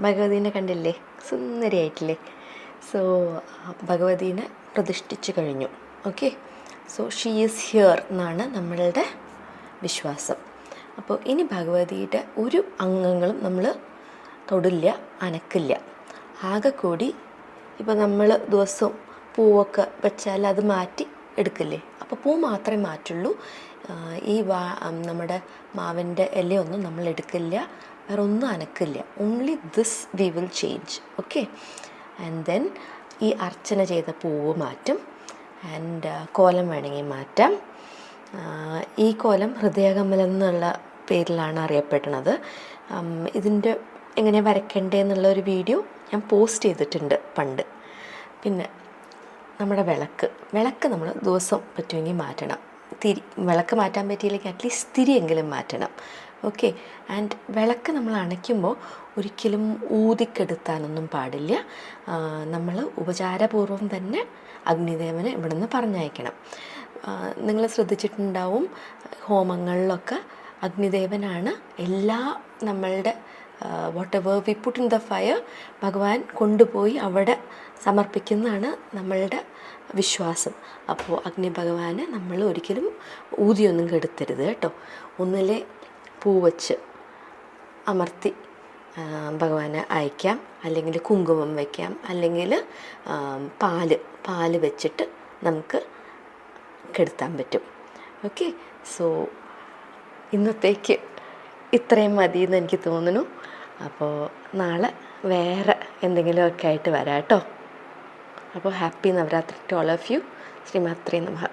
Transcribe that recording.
ഭഗവതീനെ കണ്ടില്ലേ? സുന്ദരിയായിട്ടില്ലേ? സോ ഭഗവതീനെ പ്രതിഷ്ഠിച്ചു കഴിഞ്ഞു. Okay so she is here എന്നാണ് നമ്മളുടെ വിശ്വാസം. അപ്പോൾ ഇനി ഭഗവതിയുടെ ഒരു അംഗങ്ങളും നമ്മൾ തൊടില്ല അനക്കില്ല. ആകെ കൂടി ഇപ്പോൾ നമ്മൾ ദിവസവും പൂവൊക്കെ വെച്ചാൽ അത് മാറ്റി എടുക്കില്ലേ? അപ്പോൾ പൂ മാത്രമേ മാറ്റുള്ളൂ. ഈ വാ നമ്മുടെ മാവിന്റെ ഇലയൊന്നും നമ്മൾ എടുക്കില്ല. വേറെ ഒന്നും അനക്കില്ല. Only this we will change okay and then ഈ അർച്ചന ചെയ്ത പൂവ് മാറ്റും. ആൻഡ് കോലം വേണമെങ്കിൽ മാറ്റാം. ഈ കോലം ഹൃദയകമലം എന്നുള്ള പേരിലാണ് അറിയപ്പെടുന്നത്. ഇതിന്റെ എങ്ങനെ വരയ്ക്കണ്ടേ എന്നുള്ള ഒരു വീഡിയോ ഞാൻ പോസ്റ്റ് ചെയ്തിട്ടുണ്ട് പണ്ട്. പിന്നെ നമ്മുടെ വിളക്ക്. വിളക്ക് നമ്മൾ ദിവസം പറ്റുമെങ്കിൽ മാറ്റണം. തിരി വിളക്ക് മാറ്റാൻ പറ്റിയില്ലെങ്കിൽ അറ്റ്ലീസ്റ്റ് തിരിയെങ്കിലും മാറ്റണം. ഓക്കെ ആൻഡ് വിളക്ക് നമ്മൾ അണയ്ക്കുമ്പോൾ ഒരിക്കലും ഊതിക്കെടുത്താനൊന്നും പാടില്ല. നമ്മൾ ഉപചാരപൂർവം തന്നെ അഗ്നിദേവനെ നിന്ന് പറഞ്ഞയക്കണം. നിങ്ങൾ ശ്രദ്ധിച്ചിട്ടുണ്ടാവും ഹോമങ്ങളിലൊക്കെ അഗ്നിദേവനാണ് എല്ലാ നമ്മളുടെ whatever we put in the fire ഭഗവാൻ കൊണ്ടുപോയി അവിടെ സമർപ്പിക്കുന്നതാണ് നമ്മളുടെ വിശ്വാസം. അപ്പോൾ അഗ്നി ഭഗവാനെ നമ്മൾ ഒരിക്കലും ഊതിയൊന്നും കെടുത്തരുത് കേട്ടോ. ഒന്നിലെ പൂ വച്ച് അമർത്തി ഭഗവാനെ അയക്കാം അല്ലെങ്കിൽ കുങ്കുമം വയ്ക്കാം അല്ലെങ്കിൽ പാൽ പാൽ വെച്ചിട്ട് നമുക്ക് കെടുത്താൻ പറ്റും. ഓക്കെ സോ ഇന്നത്തേക്ക് ഇത്രയും മതി എന്ന് എനിക്ക് തോന്നുന്നു. അപ്പോൾ നാളെ വേറെ എന്തെങ്കിലുമൊക്കെ ആയിട്ട് വരാം കേട്ടോ അപ്പോൾ happy Navaratri to all of you. ശ്രീമാത്രേ നമഃ.